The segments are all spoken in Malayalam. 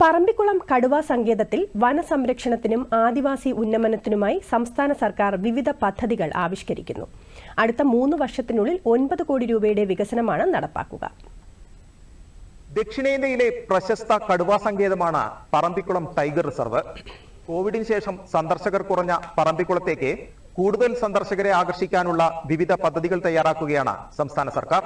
പറമ്പിക്കുളം കടുവ സങ്കേതത്തിൽ വനസംരക്ഷണത്തിനും ആദിവാസി ഉന്നമനത്തിനുമായി സംസ്ഥാന സർക്കാർ വിവിധ പദ്ധതികൾ ആവിഷ്കരിക്കുന്നു. അടുത്ത മൂന്ന് വർഷത്തിനുള്ളിൽ ഒൻപത് കോടി രൂപയുടെ വികസനമാണ് നടപ്പാക്കുക. ദക്ഷിണേന്ത്യയിലെ പ്രശസ്ത കടുവ സങ്കേതമാണ് പറമ്പിക്കുളം ടൈഗർ റിസർവ്. കോവിഡിന് ശേഷം സന്ദർശകർ കുറഞ്ഞ പറമ്പിക്കുളത്തേക്ക് കൂടുതൽ സന്ദർശകരെ ആകർഷിക്കാനുള്ള വിവിധ പദ്ധതികൾ തയ്യാറാക്കുകയാണ് സംസ്ഥാന സർക്കാർ.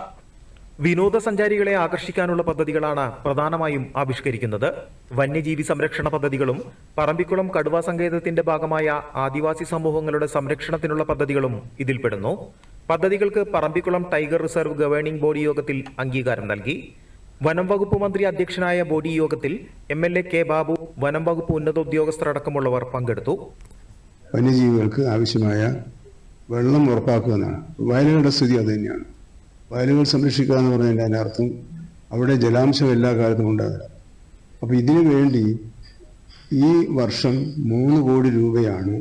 വിനോദസഞ്ചാരികളെ ആകർഷിക്കാനുള്ള പദ്ധതികളാണ് പ്രധാനമായും ആവിഷ്കരിക്കുന്നത്. വന്യജീവി സംരക്ഷണ പദ്ധതികളും പറമ്പിക്കുളം കടുവാ സങ്കേതത്തിന്റെ ഭാഗമായ ആദിവാസി സമൂഹങ്ങളുടെ സംരക്ഷണത്തിനുള്ള പദ്ധതികളും ഇതിൽപ്പെടുന്നു. പദ്ധതികൾക്ക് Parambikulam tiger reserve governing body യോഗത്തിൽ അംഗീകാരം നൽകി. വനം വകുപ്പ് മന്ത്രി അധ്യക്ഷനായ ബോഡി യോഗത്തിൽ M L A K Babu വനം വകുപ്പ് ഉന്നത ഉദ്യോഗസ്ഥർ അടക്കമുള്ളവർ പങ്കെടുത്തു. വന്യജീവികൾക്ക് ആവശ്യമായ വെള്ളം ഉറപ്പാക്കുക എന്നാണ്. വയലുകളുടെ സ്ഥിതി അത് തന്നെയാണ്. വയലുകൾ സംരക്ഷിക്കുക എന്ന് പറഞ്ഞാൽ അതിന്റെ അർത്ഥം അവിടെ ജലാംശം എല്ലാ കാലത്തും ഉണ്ടാകില്ല അപ്പോൾ ഇതിനു വേണ്ടി ഈ വർഷം മൂന്ന് കോടി രൂപയാണ്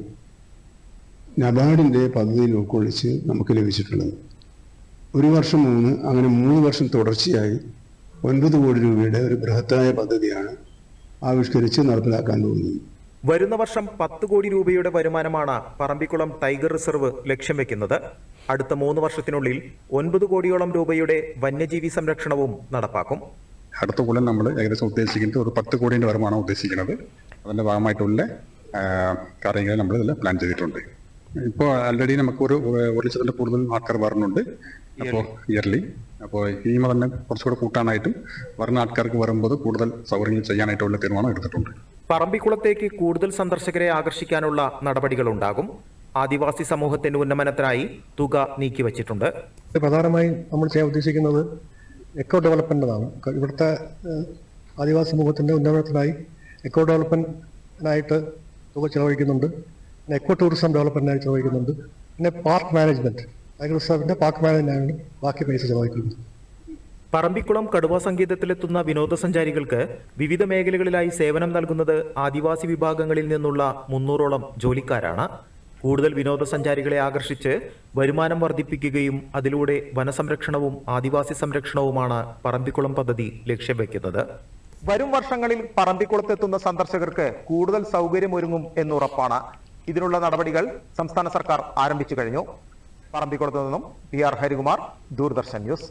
നബാർഡിന്റെ പദ്ധതിയിൽ ഉൾക്കൊള്ളിച്ച് നമുക്ക് ലഭിച്ചിട്ടുള്ളത്. ഒരു വർഷം മൂന്ന് അങ്ങനെ മൂന്ന് വർഷം തുടർച്ചയായി ഒൻപത് കോടി രൂപയുടെ ഒരു ബൃഹത്തായ പദ്ധതിയാണ് ആവിഷ്കരിച്ച് നടപ്പിലാക്കാൻ പോകുന്നത് വരുന്ന വർഷം പത്ത് കോടി രൂപയുടെ വരുമാനമാണ് പറമ്പിക്കുളം ടൈഗർ റിസർവ് ലക്ഷ്യം വെക്കുന്നത്. അടുത്ത മൂന്ന് വർഷത്തിനുള്ളിൽ ഒൻപത് കോടിയോളം രൂപയുടെ വന്യജീവി സംരക്ഷണവും നടപ്പാക്കും. അടുത്ത കൊല്ലം നമ്മൾ ഏകദേശം ഉദ്ദേശിക്കുന്നത് ഒരു പത്ത് കോടിയുടെ വരുമാനം ഉദ്ദേശിക്കുന്നത്. അതിന്റെ ഭാഗമായിട്ടുള്ള കാര്യങ്ങൾ നമ്മൾ ഇതിൽ പ്ലാൻ ചെയ്തിട്ടുണ്ട്. ഇപ്പോൾ ആൾറെഡി നമുക്ക് ഒരു ഒരു ലക്ഷത്തിന്റെ കൂടുതൽ ആൾക്കാർ വരുന്നുണ്ട്. അപ്പോൾ ഇയർലി അപ്പോൾ ഇനിയും തന്നെ കുറച്ചുകൂടെ കൂട്ടാനായിട്ടും വരുന്ന ആൾക്കാർക്ക് വരുമ്പോൾ കൂടുതൽ സൗകര്യങ്ങൾ ചെയ്യാനായിട്ടുള്ള തീരുമാനം എടുത്തിട്ടുണ്ട്. പറമ്പിക്കുളത്തേക്ക് കൂടുതൽ സന്ദർശകരെ ആകർഷിക്കാനുള്ള നടപടികളുണ്ടാകും. ആദിവാസി സമൂഹത്തിന്റെ ഉന്നമനത്തിനായി തുക നീക്കിവച്ചിട്ടുണ്ട്. പ്രധാനമായും നമ്മൾ ചെയ്യാൻ ഉദ്ദേശിക്കുന്നത് എക്കോ ഡെവലപ്മെന്റാണ് ഇവിടുത്തെ ആദിവാസി സമൂഹത്തിന്റെ ഉന്നമനത്തിനായി എക്കോ ഡെവലപ്മെന്റിനായിട്ട് തുക ചെലവഴിക്കുന്നുണ്ട്. പിന്നെ എക്കോ ടൂറിസം ഡെവലപ്മെന്റിനായി ചെലവഴിക്കുന്നുണ്ട്. പിന്നെ പാർക്ക് മാനേജ്മെന്റ് ടൈഗർ റിസർവിന്റെ പാർക്ക് മാനേജ്മെന്റിനാണ് ബാക്കി പൈസ ചെലവഴിക്കുന്നത്. പറമ്പിക്കുളം കടുവ സംഗീതത്തിലെത്തുന്ന വിനോദസഞ്ചാരികൾക്ക് വിവിധ മേഖലകളിലായി സേവനം നൽകുന്നത് ആദിവാസി വിഭാഗങ്ങളിൽ നിന്നുള്ള മുന്നൂറോളം ജോലിക്കാരാണ്. കൂടുതൽ വിനോദസഞ്ചാരികളെ ആകർഷിച്ച് വരുമാനം വർദ്ധിപ്പിക്കുകയും അതിലൂടെ വനസംരക്ഷണവും ആദിവാസി സംരക്ഷണവുമാണ് പറമ്പിക്കുളം പദ്ധതി ലക്ഷ്യം വയ്ക്കുന്നത് വരും വർഷങ്ങളിൽ പറമ്പിക്കുളത്തെത്തുന്ന സന്ദർശകർക്ക് കൂടുതൽ സൗകര്യമൊരുങ്ങും എന്നുറപ്പാണ്. ഇതിനുള്ള നടപടികൾ സംസ്ഥാന സർക്കാർ ആരംഭിച്ചു കഴിഞ്ഞു. പറമ്പിക്കുളത്ത് നിന്നും P R Harikumar Doordarshan news.